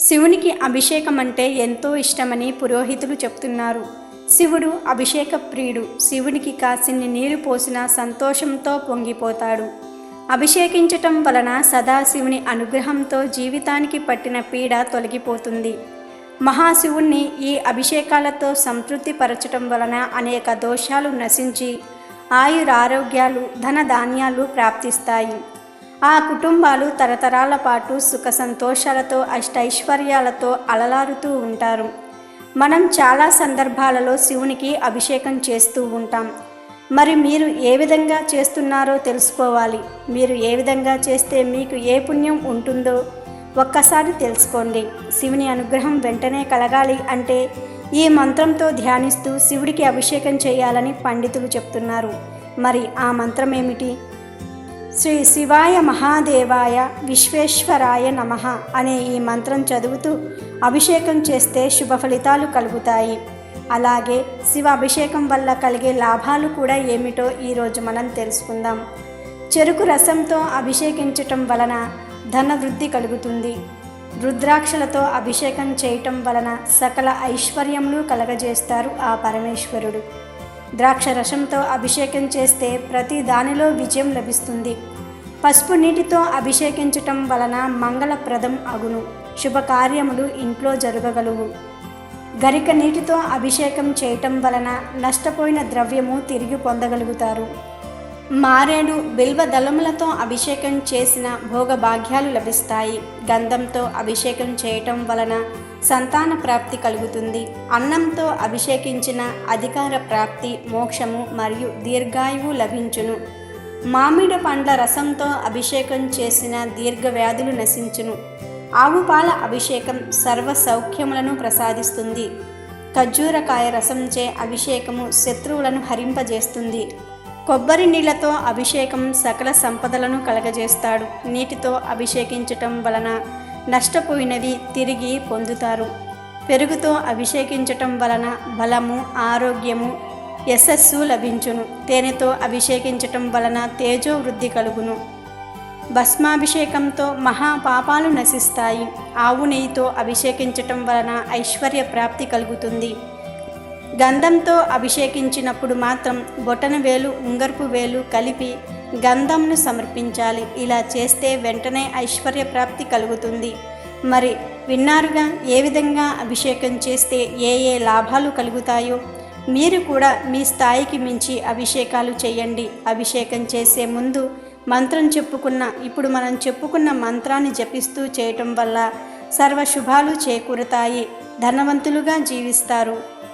శివునికి అభిషేకం అంటే ఎంతో ఇష్టమని పురోహితులు చెప్తున్నారు. శివుడు అభిషేక ప్రియుడు. శివునికి కాసిన్ని నీరు పోసిన సంతోషంతో పొంగిపోతాడు. అభిషేకించటం వలన సదాశివుని అనుగ్రహంతో జీవితానికి పట్టిన పీడ తొలగిపోతుంది. మహాశివుణ్ణి ఈ అభిషేకాలతో సంతృప్తి పరచటం వలన అనేక దోషాలు నశించి ఆయురారోగ్యాలు ధన ధాన్యాలు ప్రాప్తిస్తాయి. ఆ కుటుంబాలు తరతరాల పాటు సుఖ సంతోషాలతో అష్టైశ్వర్యాలతో అలలారుతూ ఉంటారు. మనం చాలా సందర్భాలలో శివునికి అభిషేకం చేస్తూ ఉంటాం. మరి మీరు ఏ విధంగా చేస్తున్నారో తెలుసుకోవాలి. మీరు ఏ విధంగా చేస్తే మీకు ఏ పుణ్యం ఉంటుందో ఒక్కసారి తెలుసుకోండి. శివుని అనుగ్రహం వెంటనే కలగాలి అంటే ఈ మంత్రంతో ధ్యానిస్తూ శివుడికి అభిషేకం చేయాలని పండితులు చెప్తున్నారు. మరి ఆ మంత్రం ఏమిటి? శ్రీ శివాయ మహాదేవాయ విశ్వేశ్వరాయ నమ అనే ఈ మంత్రం చదువుతూ అభిషేకం చేస్తే శుభ ఫలితాలు కలుగుతాయి. అలాగే శివ అభిషేకం వల్ల కలిగే లాభాలు కూడా ఏమిటో ఈరోజు మనం తెలుసుకుందాం. చెరుకు రసంతో అభిషేకించటం వలన ధన వృద్ధి కలుగుతుంది. రుద్రాక్షలతో అభిషేకం చేయటం వలన సకల ఐశ్వర్యములు కలగజేస్తారు ఆ పరమేశ్వరుడు. ద్రాక్ష రసంతో అభిషేకం చేస్తే ప్రతి దానిలో విజయం లభిస్తుంది. పసుపు నీటితో అభిషేకించటం వలన మంగళప్రదం అగును. శుభకార్యములు ఇంట్లో జరగగలవు. గరిక నీటితో అభిషేకం చేయటం వలన నష్టపోయిన ద్రవ్యము తిరిగి పొందగలుగుతారు. మారేడు బిల్వ దళములతో అభిషేకం చేసిన భోగభాగ్యాలు లభిస్తాయి. గంధంతో అభిషేకం చేయటం వలన సంతాన ప్రాప్తి కలుగుతుంది. అన్నంతో అభిషేకించిన అధికార ప్రాప్తి మోక్షము మరియు దీర్ఘాయువు లభించును. మామిడి పండ్ల రసంతో అభిషేకం చేసిన దీర్ఘవ్యాధులు నశించును. ఆవు పాల అభిషేకం సర్వ సౌఖ్యములను ప్రసాదిస్తుంది. ఖర్జూరకాయ రసంచే అభిషేకము శత్రువులను హరింపజేస్తుంది. కొబ్బరి నీళ్ళతో అభిషేకం సకల సంపదలను కలగజేస్తాడు. నీటితో అభిషేకించటం వలన నష్టపోయినవి తిరిగి పొందుతారు. పెరుగుతో అభిషేకించటం వలన బలము ఆరోగ్యము యశస్సు లభించును. తేనెతో అభిషేకించటం వలన తేజో వృద్ధి కలుగును. భస్మాభిషేకంతో మహాపాపాలు నశిస్తాయి. ఆవు నెయ్యితో అభిషేకించటం వలన ఐశ్వర్య ప్రాప్తి కలుగుతుంది. గంధంతో అభిషేకించినప్పుడు మాత్రం బొటన వేలు ఉంగర్పు వేలు కలిపి గంధంను సమర్పించాలి. ఇలా చేస్తే వెంటనే ఐశ్వర్య ప్రాప్తి కలుగుతుంది. మరి విన్నారుగా ఏ విధంగా అభిషేకం చేస్తే ఏ ఏ లాభాలు కలుగుతాయో? మీరు కూడా మీ స్థాయికి మించి అభిషేకాలు చేయండి. అభిషేకం చేసే ముందు మంత్రం చెప్పుకున్న ఇప్పుడు మనం చెప్పుకున్న మంత్రాన్ని జపిస్తూ చేయటం వల్ల సర్వ శుభాలు చేకూరుతాయి. ధనవంతులుగా జీవిస్తారు.